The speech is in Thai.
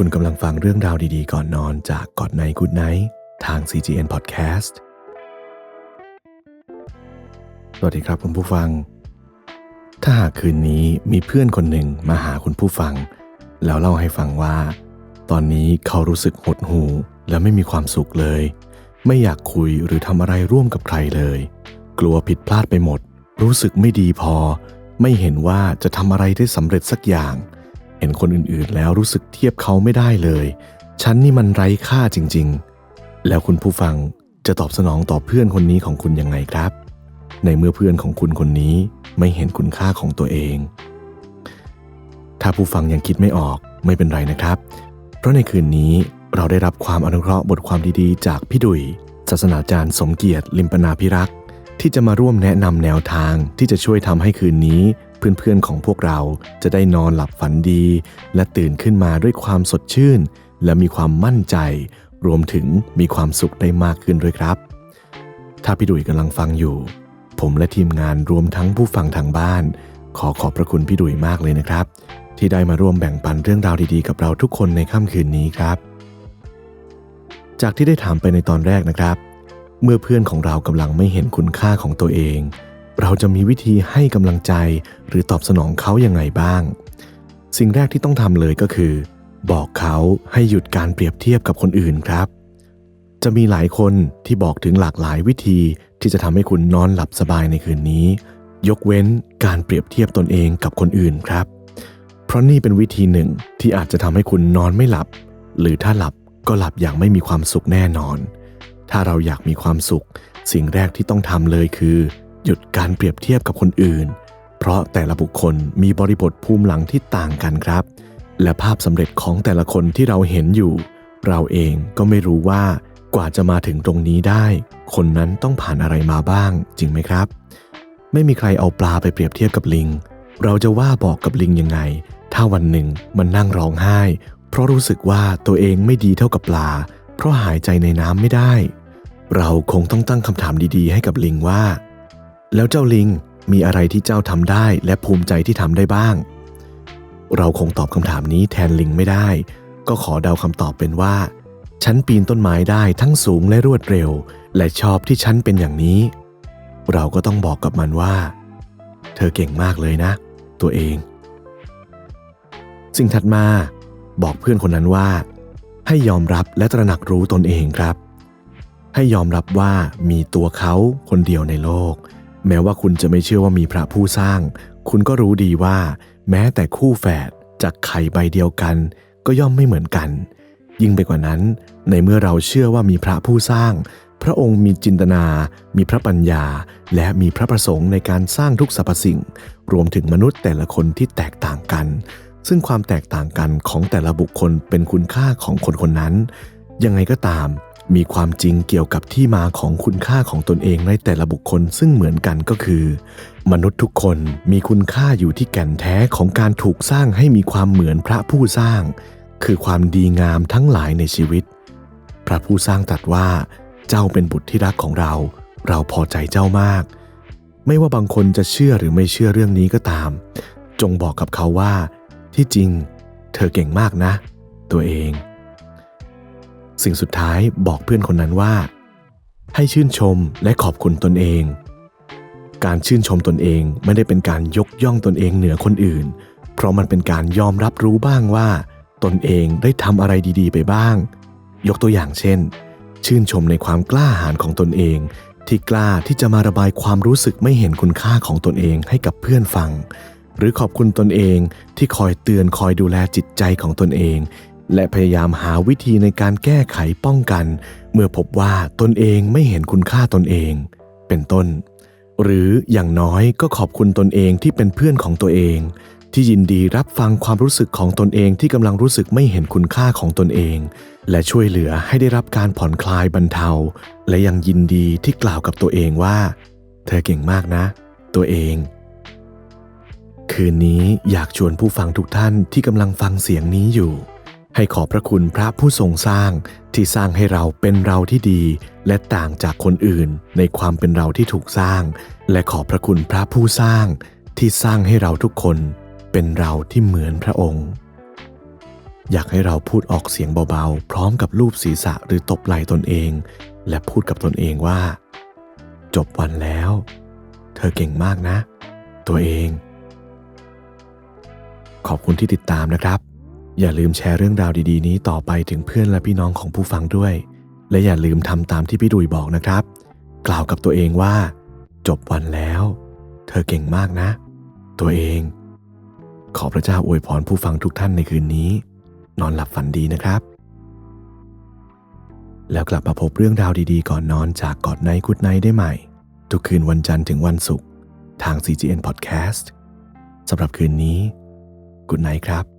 คุณกำลังฟังเรื่องราวดีๆ ก่อนนอนจากกอดไนกูดไนทาง CGN Podcast สวัสดีครับคุณผู้ฟัง ถ้าหากคืนนี้มีเพื่อนคนหนึ่งมาหาคุณผู้ฟัง แล้วเล่าให้ฟังว่า ตอนนี้เขารู้สึกหดหู่และไม่มีความสุขเลย ไม่อยากคุยหรือทำอะไรร่วมกับใครเลย กลัวผิดพลาดไปหมด รู้สึกไม่ดีพอ ไม่เห็นว่าจะทำอะไรได้สำเร็จสักอย่าง เห็นคนอื่นๆ แล้วรู้สึกเทียบเขาไม่ได้เลย ฉันนี่มันไร้ค่าจริงๆ แล้วคุณผู้ฟังจะตอบสนองต่อเพื่อนคนนี้ของคุณยังไงครับ ในเมื่อเพื่อนของคุณคนนี้ไม่เห็นคุณค่าของตัวเอง ถ้าผู้ฟังยังคิดไม่ออกไม่เป็นไรนะครับ เพราะในคืนนี้เราได้รับความอนุเคราะห์บทความดีๆ จากพี่ดุยศาสนาจารย์สมเกียรติลิมปนาพิรักษ์ ที่จะมาร่วมแนะนำแนวทางที่จะช่วยทำให้คืนนี้ เพื่อนๆของพวกเราจะได้นอนหลับฝันดี และตื่นขึ้นมาด้วยความสดชื่น และมีความมั่นใจ รวมถึงมีความสุขได้มากขึ้นด้วยครับ ถ้าพี่ดุยกำลังฟังอยู่ ผมและทีมงานรวมทั้งผู้ฟังทางบ้าน ขอขอบพระคุณพี่ดุยมากเลยนะครับ ที่ได้มาร่วมแบ่งปันเรื่องราวดีๆ กับเราทุกคนในค่ำคืนนี้ครับ จากที่ได้ถามไปในตอนแรกนะครับ เมื่อเพื่อนของเรากำลังไม่เห็นคุณค่าของตัวเอง เราจะมีวิธีให้กำลังใจหรือตอบสนองเขายังไงบ้าง สิ่งแรกที่ต้องทำเลยก็คือ บอกเขาให้หยุดการเปรียบเทียบกับคนอื่นครับ จะมีหลายคนที่บอกถึงหลากหลายวิธีที่จะทำให้คุณนอนหลับสบายในคืนนี้ ยกเว้นการเปรียบเทียบตนเองกับคนอื่นครับ เพราะนี่เป็นวิธีหนึ่งที่อาจจะทำให้คุณนอนไม่หลับ หรือถ้าหลับก็หลับอย่างไม่มีความสุขแน่นอน ถ้าเราอยากมีความสุข สิ่งแรกที่ต้องทำเลยคือ หยุดการเปรียบเทียบกับคนอื่น เพราะแต่ละบุคคลมีบริบทภูมิหลังที่ต่างกันครับ และภาพสำเร็จของแต่ละคนที่เราเห็นอยู่ เราเองก็ไม่รู้ว่ากว่าจะมาถึงตรงนี้ได้ คนนั้นต้องผ่านอะไรมาบ้าง จริงไหมครับ ไม่มีใครเอาปลาไปเปรียบเทียบกับลิง เราจะว่าบอกกับลิงยังไง ถ้าวันหนึ่งมันนั่งร้องไห้ เพราะรู้สึกว่าตัวเองไม่ดีเท่ากับปลา เพราะหายใจในน้ำไม่ได้ เราคงต้องตั้งคำถามดีๆ ให้กับลิงว่า แล้วเจ้าลิงมีอะไรที่เจ้าทำได้และภูมิใจที่ทำได้บ้าง เราคงตอบคำถามนี้แทนลิงไม่ได้ ก็ขอเดาคำตอบเป็นว่า ฉันปีนต้นไม้ได้ทั้งสูงและรวดเร็ว และชอบที่ฉันเป็นอย่างนี้ เราก็ต้องบอกกับมันว่า เธอเก่งมากเลยนะ ตัวเอง สิ่งถัดมา บอกเพื่อนคนนั้นว่า ให้ยอมรับและตระหนักรู้ตนเองครับ ให้ยอมรับว่ามีตัวเขาคนเดียวในโลก แม้ว่าคุณจะไม่เชื่อว่ามีพระผู้สร้าง คุณก็รู้ดีว่า แม้แต่คู่แฝดจากไข่ใบเดียวกัน ก็ย่อมไม่เหมือนกัน ยิ่งไปกว่านั้น ในเมื่อเราเชื่อว่ามีพระผู้สร้าง พระองค์มีจินตนา มีพระปัญญา และมีพระประสงค์ในการสร้างทุกสรรพสิ่ง รวมถึงมนุษย์แต่ละคนที่แตกต่างกัน ซึ่งความแตกต่างกันของแต่ละบุคคลเป็นคุณค่าของคนคนนั้น ยังไงก็ตาม มีความจริงเกี่ยวกับที่มาของคุณค่าของตนเองในแต่ละบุคคลซึ่งเหมือนกันก็คือ มนุษย์ทุกคนมีคุณค่าอยู่ที่แก่นแท้ของการถูกสร้างให้มีความเหมือนพระผู้สร้าง คือความดีงามทั้งหลายในชีวิต พระผู้สร้างตรัสว่า เจ้าเป็นบุตรที่รักของเรา เราพอใจเจ้ามาก ไม่ว่าบางคนจะเชื่อหรือไม่เชื่อเรื่องนี้ก็ตาม จงบอกกับเขาว่า ที่จริง เธอเก่งมากนะ ตัวเอง สิ่งสุดท้ายบอกเพื่อนคนนั้นว่า ให้ชื่นชมและขอบคุณตนเอง การชื่นชมตนเองไม่ได้เป็นการยกย่องตนเองเหนือคนอื่น เพราะมันเป็นการยอมรับรู้บ้างว่า ตนเองได้ทำอะไรดีๆ ไปบ้าง ยกตัวอย่างเช่น ชื่นชมในความกล้าหาญของตนเองที่กล้าที่จะมาระบายความรู้สึกไม่เห็นคุณค่าของตนเองให้กับเพื่อนฟัง หรือขอบคุณตนเองที่คอยเตือนคอยดูแลจิตใจของตนเอง และพยายามหาวิธีในการแก้ไขป้องกัน เมื่อพบว่าตนเองไม่เห็นคุณค่าตนเอง เป็นต้น หรืออย่างน้อยก็ขอบคุณตนเองที่เป็นเพื่อนของตัวเอง ที่ยินดีรับฟังความรู้สึกของตนเองที่กำลังรู้สึกไม่เห็นคุณค่าของตนเอง และช่วยเหลือให้ได้รับการผ่อนคลายบรรเทา และยังยินดีที่กล่าวกับตัวเองว่า เธอเก่งมากนะ ตัวเอง คืนนี้อยากชวนผู้ฟังทุกท่านที่กำลังฟังเสียงนี้อยู่ ให้ขอบพระคุณพระผู้ทรงสร้างที่สร้างให้เราเป็นเราที่ดี และต่างจากคนอื่นในความเป็นเราที่ถูกสร้าง และขอบพระคุณพระผู้สร้างที่สร้างให้เราทุกคนเป็นเราที่เหมือนพระองค์ อยากให้เราพูดออกเสียงเบาๆ พร้อมกับลูบศีรษะหรือตบไหล่ตนเอง และพูดกับตนเองว่า จบวันแล้ว เธอเก่งมากนะ ตัวเอง ขอบคุณที่ติดตามนะครับ อย่าลืมแชร์เรื่องราวดีๆ นี้ต่อไปถึงเพื่อนและพี่น้องของผู้ฟังด้วย และอย่าลืมทำตามที่พี่ดุยบอกนะครับ กล่าวกับตัวเองว่า จบวันแล้ว เธอเก่งมากนะ ตัวเอง ขอพระเจ้าอวยพรผู้ฟังทุกท่านในคืนนี้ นอนหลับฝันดีนะครับ แล้วกลับมาพบเรื่องราวดีๆ ก่อนนอนจากกอดไนกุดไนได้ใหม่ ทุกคืนวันจันทร์ถึงวันศุกร์ทาง CGN Podcast สำหรับคืนนี้ กุดไนครับ